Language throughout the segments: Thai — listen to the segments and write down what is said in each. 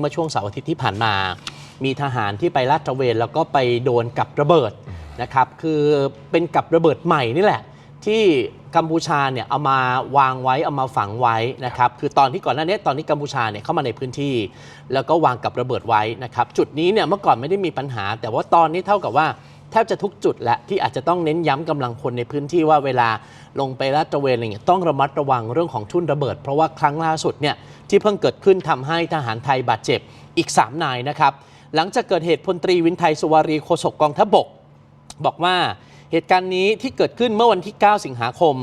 เมื่อช่วงเสาร์อาทิตย์ที่ผ่านมา มีทหารที่ไปลาดตระเวน แล้วก็ไปโดนกับระเบิดนะครับ คือเป็นกับระเบิดใหม่นี่แหละ ที่กัมพูชาเนี่ยเอามาวางไว้เอามาฝังไว้นะครับคือตอนที่ก่อนหน้านี้ตอนนี้กัมพูชาเนี่ยเข้ามาในพื้นที่ แล้วก็วางกับระเบิดไว้นะครับจุดนี้เนี่ยเมื่อก่อนไม่ได้มีปัญหา แต่ว่าตอนนี้เท่ากับว่า แทบจะทุกจุดและที่อาจจะต้องเน้นย้ำกำลังคนในพื้นที่ว่าเวลาลงไปลาดตระเวนอะไรเงี้ยต้องระมัดระวังเรื่องของทุ่นระเบิด เพราะว่าครั้งล่าสุดเนี่ยที่เพิ่งเกิดขึ้นทำให้ทหารไทยบาดเจ็บอีก 3 นายนะครับหลังจากเกิดเหตุพลตรีวินไทยสุวารีโฆษกกองทัพบก บอกว่าเหตุการณ์นี้ที่เกิดขึ้นเมื่อวันที่ 9 สิงหาคม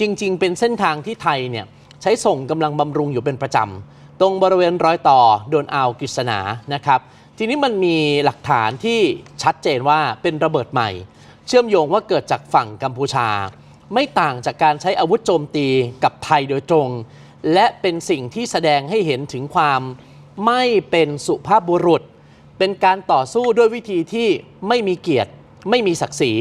จริง ๆ เป็นเส้นทางที่ไทยเนี่ยใช้ส่งกำลังบำรุงอยู่เป็นประจำ ตรงบริเวณรอยต่อโดนอ่าวกฤษณานะครับ ทีนี้มันมีหลักฐานที่ชัดเจนว่าเป็นระเบิดใหม่ เชื่อมโยงว่าเกิดจากฝั่งกัมพูชา ไม่ต่างจากการใช้อาวุธโจมตีกับไทยโดยตรง และเป็นสิ่งที่แสดงให้เห็นถึงความไม่เป็นสุภาพบุรุษ เป็นการต่อสู้ด้วยวิธีที่ไม่มีเกียรติ ไม่มีศักดิ์ศรี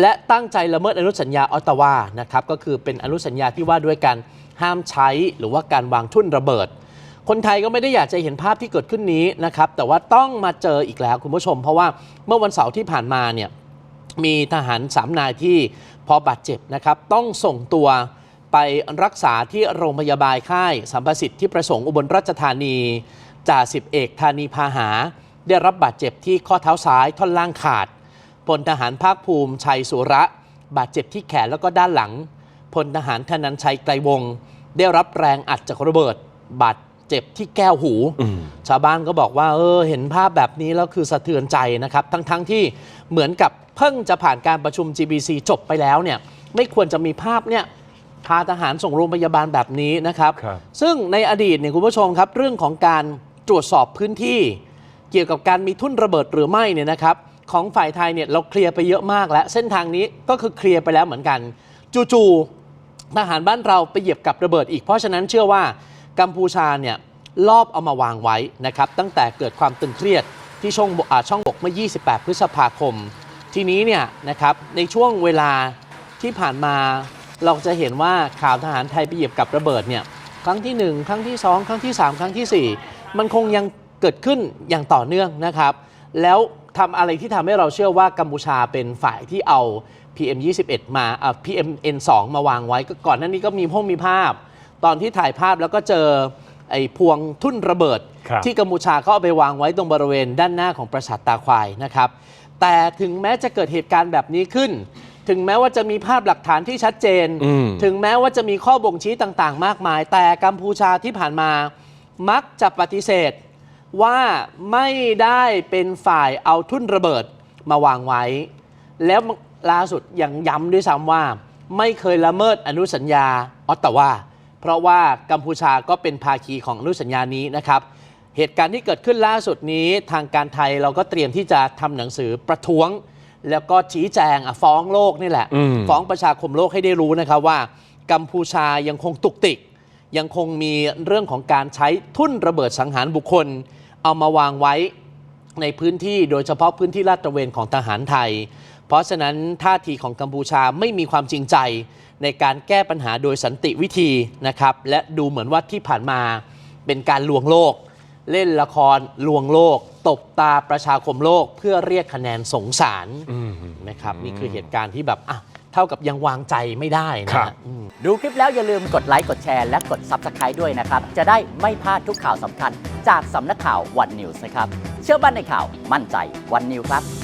และตั้งใจละเมิดอนุสัญญาออตตาวานะครับก็คือเป็นอนุสัญญาที่ว่าด้วยการห้ามใช้หรือว่าการวางทุ่นระเบิด คนไทยก็ไม่ได้อยากจะเห็นภาพที่เกิดขึ้นนี้นะครับ แต่ว่าต้องมาเจออีกแล้วคุณผู้ชม เพราะว่าเมื่อวันเสาร์ที่ผ่านมาเนี่ยมีทหารสามนายที่พอบาดเจ็บนะครับต้องส่งตัวไปรักษาที่โรงพยาบาลค่ายสัมประสิทธิ์ที่ประสงค์อุบลราชธานีจ่าสิบเอกธานีพาหา ได้รับบาดเจ็บที่ข้อเท้าซ้ายท่อนล่างขาดพลทหารภาคภูมิชัยสุระ บาดเจ็บที่แขนแล้วก็ด้านหลังพลทหารธนันชัยไกลวงศ์ได้รับแรงอัดจากระเบิด บาด เจ็บที่แก้วหู ชาวบ้านก็บอกว่าเออเห็นภาพแบบนี้แล้วคือสะเทือนใจนะครับ ทั้งๆทที่เหมือนกับเพิ่งจะผ่านการประชุม GBC จบไปแล้วเนี่ยไม่ควรจะมีภาพเนี่ยพาทหารส่งโรงพยาบาลแบบนี้นะครับครับ ซึ่งในอดีตเนี่ยคุณผู้ชมครับ เรื่องของการตรวจสอบพื้นที่ เกี่ยวกับการมีทุ่นระเบิดหรือไม่เนี่ยนะครับ ของฝ่ายไทยเนี่ยเราเคลียร์ไปเยอะมากแล้ว เส้นทางนี้ก็คือเคลียร์ไปแล้วเหมือนกัน จู่ๆทหารบ้านเราไปเหยียบกับระเบิดอีกเพราะฉะนั้นเชื่อว่า กัมพูชาเนี่ยลอบเอามาวางไว้นะครับตั้งแต่เกิดความตึงเครียดที่ช่องบกอ่าช่องบกเมื่อ 28 พฤษภาคม ทีนี้เนี่ยนะครับในช่วงเวลาที่ผ่านมาเราจะเห็นว่าข่าวทหารไทยไปเหยียบกับระเบิดเนี่ยครั้งที่ 1 ครั้งที่ 2 ครั้งที่ 3 ครั้งทีสี่4 มันคงยังเกิดขึ้นอย่างต่อเนื่องนะครับ แล้วทำอะไรที่ทำให้เราเชื่อว่ากัมพูชาเป็นฝ่ายที่เอา PM 21มาอ่า PM N2 มาวางไว้ก็ก่อนหน้านี้ก็มีพงมีภาพ ตอนที่ถ่ายภาพแล้วก็เจอไอ้พวงทุ่นระเบิด ครับ ที่กัมพูชาเขาเอาไปวางไว้ตรงบริเวณด้านหน้าของปราสาทตาควายนะครับ แต่ถึงแม้จะเกิดเหตุการณ์แบบนี้ขึ้น ถึงแม้ว่าจะมีภาพหลักฐานที่ชัดเจน อืม ถึงแม้ว่าจะมีข้อบ่งชี้ต่างๆ มากมาย แต่กัมพูชาที่ผ่านมามักจะปฏิเสธ ว่าไม่ได้เป็นฝ่ายเอาทุ่นระเบิดมาวางไว้ แล้วล่าสุดยังย้ำด้วยซ้ำว่า ไม่เคยละเมิดอนุสัญญาออตตาวา เพราะว่ากัมพูชาก็เป็นภาคีของอนุสัญญานี้นะครับ เหตุการณ์ที่เกิดขึ้นล่าสุดนี้ทางการไทยเราก็เตรียมที่จะทำหนังสือประท้วง แล้วก็ชี้แจงอะฟ้องโลกนี่แหละอืมฟ้องประชาคมโลกให้ได้รู้นะครับว่า กัมพูชายังคงตุกติก ยังคงมีเรื่องของการใช้ทุ่นระเบิดสังหารบุคคล เอามาวางไว้ในพื้นที่โดยเฉพาะพื้นที่ลาดตระเวนของทหารไทย เพราะฉะนั้นท่าทีของกัมพูชาไม่มีความจริงใจในการแก้ปัญหาโดยสันติวิธีนะครับและดูเหมือนว่าที่ผ่านมาเป็นการลวงโลก เล่นละครลวงโลก ตบตาประชาคมโลกเพื่อเรียกคะแนนสงสารนะครับนี่คือเหตุการณ์ที่แบบอะเท่ากับยังวางใจไม่ได้นะครับดูคลิปแล้วอย่าลืมกดไลค์กดแชร์และกด Subscribe ด้วยนะครับ จะได้ไม่พลาดทุกข่าวสำคัญ จากสำนักข่าววันนิวส์นะครับ เชื่อมั่นในข่าวมั่นใจวันนิวครับ